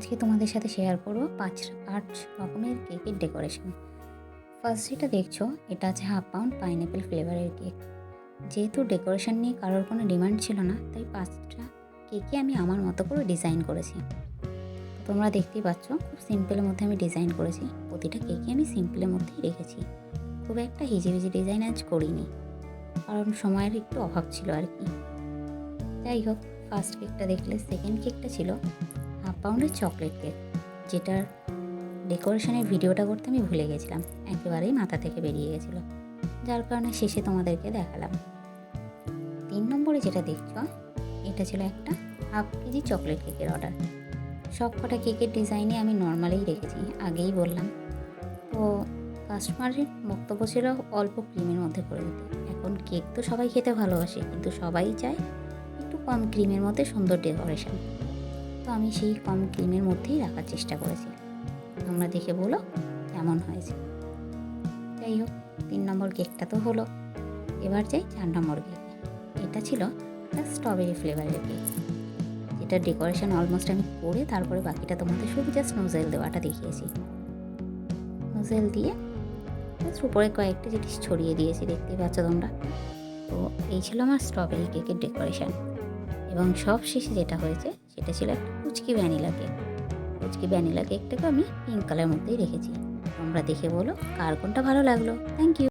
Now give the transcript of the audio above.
আজকে তোমাদের সাথে শেয়ার করব পাঁচ আট রকমের কেকের ডেকোরেশন ফার্স্ট যেটা দেখছ, এটা আছে হাফ পাউন্ড পাইনঅ্যাপেল ফ্লেভারের কেক যেহেতু ডেকোরেশন নিয়ে কারোর কোনো ডিমান্ড ছিল না, তাই পাঁচটা কেকে আমি আমার মতো করে ডিজাইন করেছি। তোমরা দেখতেই পাচ্ছ, খুব সিম্পলের মধ্যে আমি ডিজাইন করেছি। প্রতিটা কেকে আমি সিম্পলের মধ্যেই রেখেছি। খুব একটা হিজিবিজি ডিজাইন আজ করিনি। কারণ সময়ের একটু অভাব ছিল আর কি। যাই হোক ফার্স্ট কেকটা দেখলে সেকেন্ড কেকটা ছিল। পাউন্ডের চকলেট কেক, যেটার ডেকোরেশনের ভিডিওটা করতে আমি ভুলে গেছিলাম, একেবারেই মাথা থেকে বেরিয়ে গেছিল। যার কারণে শেষে তোমাদেরকে দেখালাম। তিন নম্বরে যেটা দেখছ, এটা ছিল একটা হাফ কেজি চকলেট কেকের অর্ডার। সব কটা কেকের ডিজাইনে আমি নর্মালেই রেখেছি, আগেই বললাম। তো কাস্টমারের বক্তব্য ছিল অল্প ক্রিমের মধ্যে করে দিতে। এখন কেক তো সবাই খেতে ভালোবাসে, কিন্তু সবাই চায় একটু কম ক্রিমের মধ্যে সুন্দর ডেকোরেশন। তো আমি সেই কম ক্রিমের মধ্যেই রাখার চেষ্টা করেছি। তোমরা দেখে বলো কেমন হয়েছে। যাই হোক, তিন নম্বর কেকটা তো হলো। এবার যাই চার নম্বর কেক। এটা ছিল একটা স্ট্রবেরি ফ্লেভারের কেক যেটা ডেকোরেশন অলমোস্ট আমি করে তারপরে বাকিটা তোমাদের শুধু জাস্ট নোজেল দেওয়াটা দেখিয়েছি। নোজেল দিয়ে জাস্ট উপরে কয়েকটা জিনিস ছড়িয়ে দিয়েছি, দেখতেই পাচ্ছ তোমরা। তো এই ছিল আমার স্ট্রবেরি কেকের ডেকোরেশন এবং সব শেষে যেটা হয়েছে সেটা ছিল একটা কুচকি ভ্যানিলা কেক। কুচকি ভ্যানিলা কেকটাকে আমি পিঙ্ক কালারের মধ্যেই রেখেছি। তোমরা দেখে বলো কার কোনটা ভালো লাগল। Thank you